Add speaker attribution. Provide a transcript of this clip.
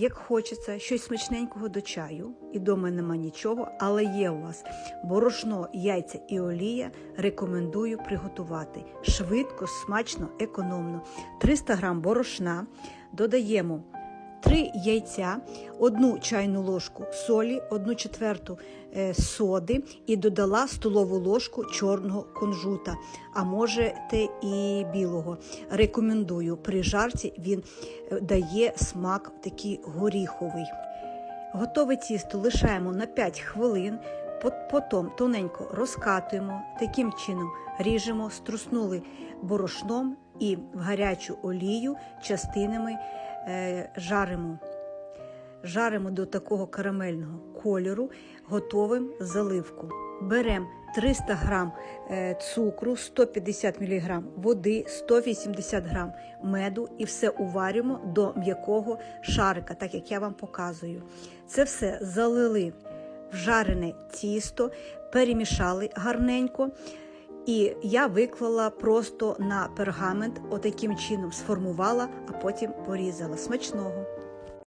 Speaker 1: Як хочеться щось смачненького до чаю, і дома нема нічого, але є у вас борошно, яйця і олія. Рекомендую приготувати швидко, смачно, економно. 300 грам борошна додаємо 3 яйця, 1 чайну ложку солі, 1 четверту е, соди і додала столову ложку чорного кунжута, а можете і білого. Рекомендую при жарці він е, дає смак такий горіховий. Готове тісто лишаємо на 5 хвилин, потім тоненько розкатуємо, таким чином ріжемо, струснули борошном і в гарячу олію частинами е, жаримо. Жаримо до такого карамельного кольору, готовим заливку. Беремо 300 грам е, цукру, 150 мг води, 180 грам меду і все уварюємо до м'якого шарика, так як я вам показую. Це все залили в жарене тісто, перемішали гарненько. І я виклала просто на пергамент, отаким чином сформувала, а потім порізала. Смачного!